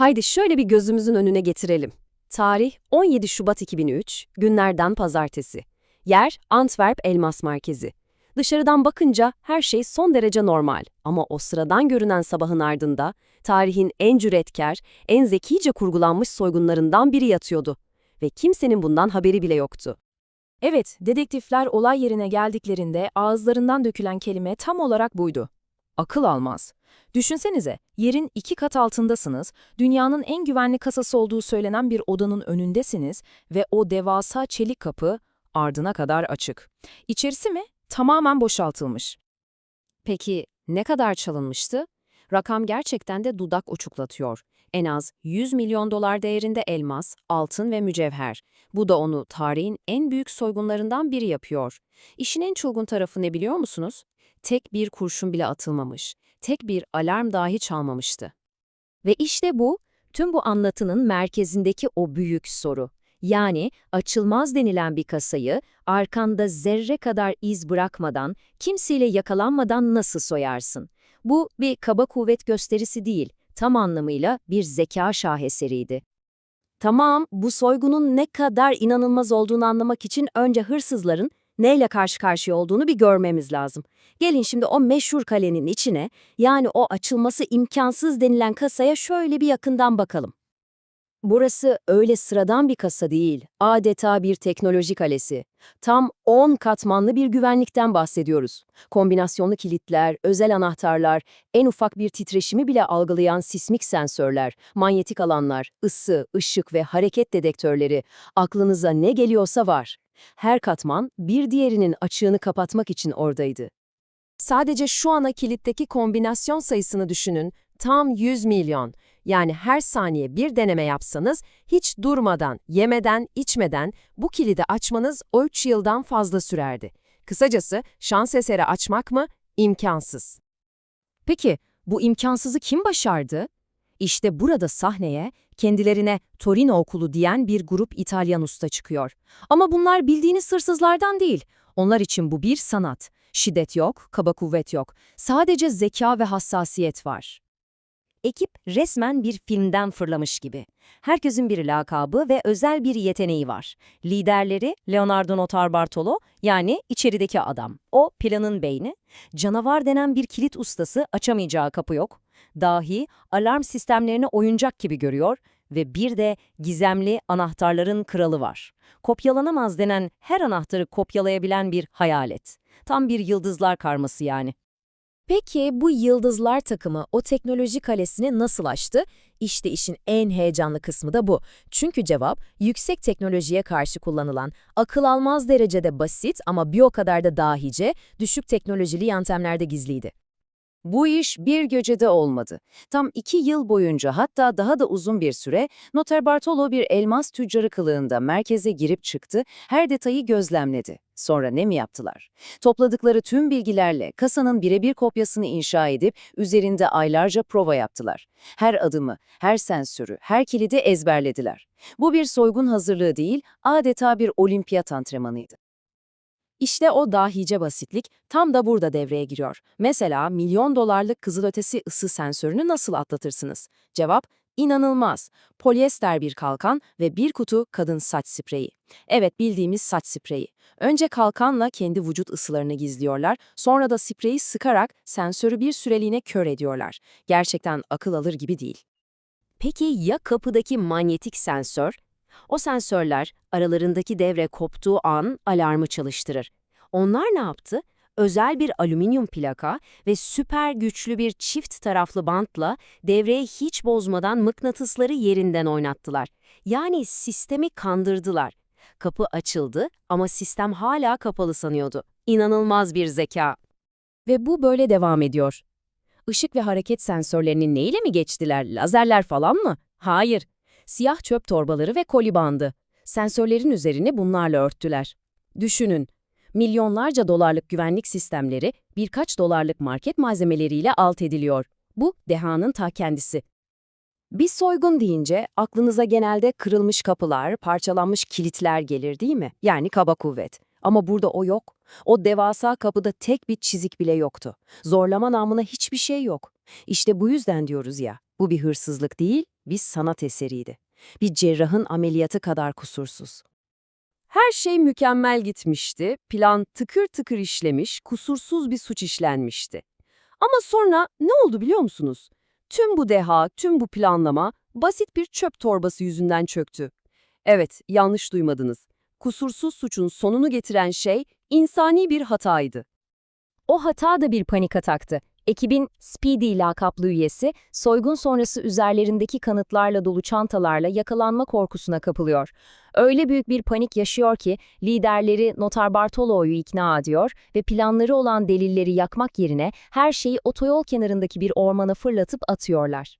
Haydi şöyle bir gözümüzün önüne getirelim. Tarih 17 Şubat 2003, günlerden pazartesi. Yer Antwerp Elmas Merkezi. Dışarıdan bakınca her şey son derece normal ama o sıradan görünen sabahın ardında tarihin en cüretkar, en zekice kurgulanmış soygunlarından biri yatıyordu. Ve kimsenin bundan haberi bile yoktu. Evet, dedektifler olay yerine geldiklerinde ağızlarından dökülen kelime tam olarak buydu. Akıl almaz. Düşünsenize, yerin iki kat altındasınız, dünyanın en güvenli kasası olduğu söylenen bir odanın önündesiniz ve o devasa çelik kapı ardına kadar açık. İçerisi mi? Tamamen boşaltılmış. Peki ne kadar çalınmıştı? Rakam gerçekten de dudak uçuklatıyor. En az 100 milyon dolar değerinde elmas, altın ve mücevher. Bu da onu tarihin en büyük soygunlarından biri yapıyor. İşin en çılgın tarafı ne biliyor musunuz? Tek bir kurşun bile atılmamış. Tek bir alarm dahi çalmamıştı. Ve işte bu, tüm bu anlatının merkezindeki o büyük soru. Yani açılmaz denilen bir kasayı arkanda zerre kadar iz bırakmadan, kimseyle yakalanmadan nasıl soyarsın? Bu bir kaba kuvvet gösterisi değil, tam anlamıyla bir zeka şaheseriydi. Tamam, bu soygunun ne kadar inanılmaz olduğunu anlamak için önce hırsızların neyle karşı karşıya olduğunu bir görmemiz lazım. Gelin şimdi o meşhur kalenin içine, yani o açılması imkansız denilen kasaya şöyle bir yakından bakalım. Burası öyle sıradan bir kasa değil, adeta bir teknoloji kalesi. Tam 10 katmanlı bir güvenlikten bahsediyoruz. Kombinasyonlu kilitler, özel anahtarlar, en ufak bir titreşimi bile algılayan sismik sensörler, manyetik alanlar, ısı, ışık ve hareket dedektörleri, aklınıza ne geliyorsa var. Her katman bir diğerinin açığını kapatmak için oradaydı. Sadece şu ana kilitteki kombinasyon sayısını düşünün, tam 100 milyon. Yani her saniye bir deneme yapsanız, hiç durmadan, yemeden, içmeden bu kilidi açmanız o 3 yıldan fazla sürerdi. Kısacası şans eseri açmak mı? İmkansız. Peki, bu imkansızı kim başardı? İşte burada sahneye, kendilerine Torino okulu diyen bir grup İtalyan usta çıkıyor. Ama bunlar bildiğiniz hırsızlardan değil. Onlar için bu bir sanat. Şiddet yok, kaba kuvvet yok. Sadece zeka ve hassasiyet var. Ekip resmen bir filmden fırlamış gibi. Herkesin bir lakabı ve özel bir yeteneği var. Liderleri Leonardo Notarbartolo yani içerideki adam. O planın beyni. Canavar denen bir kilit ustası açamayacağı kapı yok. Dahi alarm sistemlerini oyuncak gibi görüyor ve bir de gizemli anahtarların kralı var. Kopyalanamaz denen her anahtarı kopyalayabilen bir hayalet. Tam bir yıldızlar karması yani. Peki bu yıldızlar takımı o teknoloji kalesini nasıl aştı? İşte işin en heyecanlı kısmı da bu. Çünkü cevap yüksek teknolojiye karşı kullanılan, akıl almaz derecede basit ama bir o kadar da dahice, düşük teknolojili yöntemlerde gizliydi. Bu iş bir gecede olmadı. Tam iki yıl boyunca hatta daha da uzun bir süre Noter Bartolo bir elmas tüccarı kılığında merkeze girip çıktı, her detayı gözlemledi. Sonra ne mi yaptılar? Topladıkları tüm bilgilerle kasanın birebir kopyasını inşa edip üzerinde aylarca prova yaptılar. Her adımı, her sensörü, her kilidi ezberlediler. Bu bir soygun hazırlığı değil, adeta bir olimpiyat antrenmanıydı. İşte o dahice basitlik tam da burada devreye giriyor. Mesela milyon dolarlık kızılötesi ısı sensörünü nasıl atlatırsınız? Cevap, inanılmaz. Polyester bir kalkan ve bir kutu kadın saç spreyi. Evet bildiğimiz saç spreyi. Önce kalkanla kendi vücut ısılarını gizliyorlar, sonra da spreyi sıkarak sensörü bir süreliğine kör ediyorlar. Gerçekten akıl alır gibi değil. Peki ya kapıdaki manyetik sensör? O sensörler aralarındaki devre koptuğu an alarmı çalıştırır. Onlar ne yaptı? Özel bir alüminyum plaka ve süper güçlü bir çift taraflı bantla devreyi hiç bozmadan mıknatısları yerinden oynattılar. Yani sistemi kandırdılar. Kapı açıldı ama sistem hala kapalı sanıyordu. İnanılmaz bir zeka. Ve bu böyle devam ediyor. Işık ve hareket sensörlerini neyle mi geçtiler? Lazerler falan mı? Hayır siyah çöp torbaları ve koli bandı. Sensörlerin üzerini bunlarla örttüler. Düşünün, milyonlarca dolarlık güvenlik sistemleri birkaç dolarlık market malzemeleriyle alt ediliyor. Bu dehanın ta kendisi. Bir soygun deyince aklınıza genelde kırılmış kapılar, parçalanmış kilitler gelir değil mi? Yani kaba kuvvet. Ama burada o yok. O devasa kapıda tek bir çizik bile yoktu. Zorlama namına hiçbir şey yok. İşte bu yüzden diyoruz ya, bu bir hırsızlık değil, Bir sanat eseriydi. Bir cerrahın ameliyatı kadar kusursuz. Her şey mükemmel gitmişti, plan tıkır tıkır işlemiş, kusursuz bir suç işlenmişti. Ama sonra ne oldu biliyor musunuz? Tüm bu deha, tüm bu planlama basit bir çöp torbası yüzünden çöktü. Evet, yanlış duymadınız. Kusursuz suçun sonunu getiren şey insani bir hataydı. O hata da bir panik ataktı. Ekibin Speedy lakaplı üyesi, soygun sonrası üzerlerindeki kanıtlarla dolu çantalarla yakalanma korkusuna kapılıyor. Öyle büyük bir panik yaşıyor ki liderleri Notar Bartolo'yu ikna ediyor ve planları olan delilleri yakmak yerine her şeyi otoyol kenarındaki bir ormana fırlatıp atıyorlar.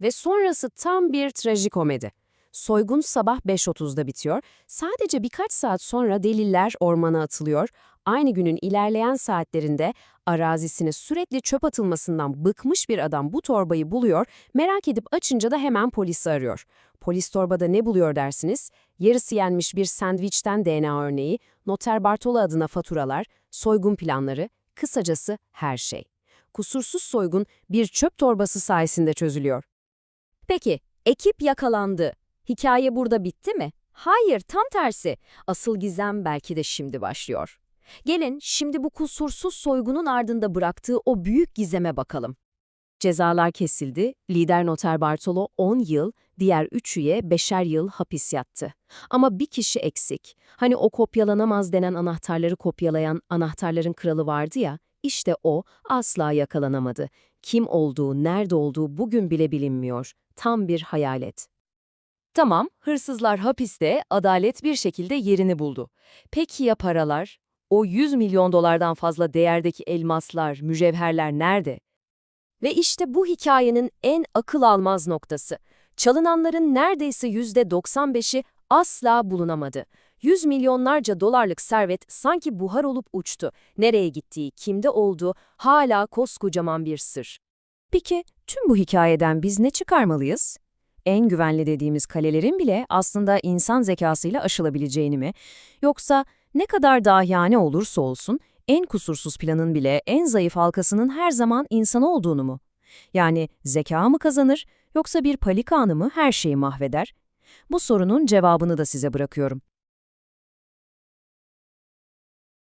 Ve sonrası tam bir trajikomedi. Soygun sabah 5.30'da bitiyor. Sadece birkaç saat sonra deliller ormana atılıyor. Aynı günün ilerleyen saatlerinde arazisine sürekli çöp atılmasından bıkmış bir adam bu torbayı buluyor. Merak edip açınca da hemen polisi arıyor. Polis torbada ne buluyor dersiniz? Yarısı yenmiş bir sandviçten DNA örneği, Noter Bartolo adına faturalar, soygun planları, kısacası her şey. Kusursuz soygun bir çöp torbası sayesinde çözülüyor. Peki, ekip yakalandı. Hikaye burada bitti mi? Hayır, tam tersi. Asıl gizem belki de şimdi başlıyor. Gelin şimdi bu kusursuz soygunun ardında bıraktığı o büyük gizeme bakalım. Cezalar kesildi, lider noter Bartolo 10 yıl, diğer 3 üye 5'er yıl hapis yattı. Ama bir kişi eksik. Hani o kopyalanamaz denen anahtarları kopyalayan anahtarların kralı vardı ya, işte o asla yakalanamadı. Kim olduğu, nerede olduğu bugün bile bilinmiyor. Tam bir hayalet. Tamam, hırsızlar hapiste, adalet bir şekilde yerini buldu. Peki ya paralar? O 100 milyon dolardan fazla değerdeki elmaslar, mücevherler nerede? Ve işte bu hikayenin en akıl almaz noktası. Çalınanların neredeyse %95'i asla bulunamadı. Yüz milyonlarca dolarlık servet sanki buhar olup uçtu. Nereye gittiği, kimde olduğu hala koskocaman bir sır. Peki tüm bu hikayeden biz ne çıkarmalıyız? En güvenli dediğimiz kalelerin bile aslında insan zekasıyla aşılabileceğini mi? Yoksa ne kadar dahiyane olursa olsun en kusursuz planın bile en zayıf halkasının her zaman insan olduğunu mu? Yani zeka mı kazanır yoksa bir palik anı mı her şeyi mahveder? Bu sorunun cevabını da size bırakıyorum.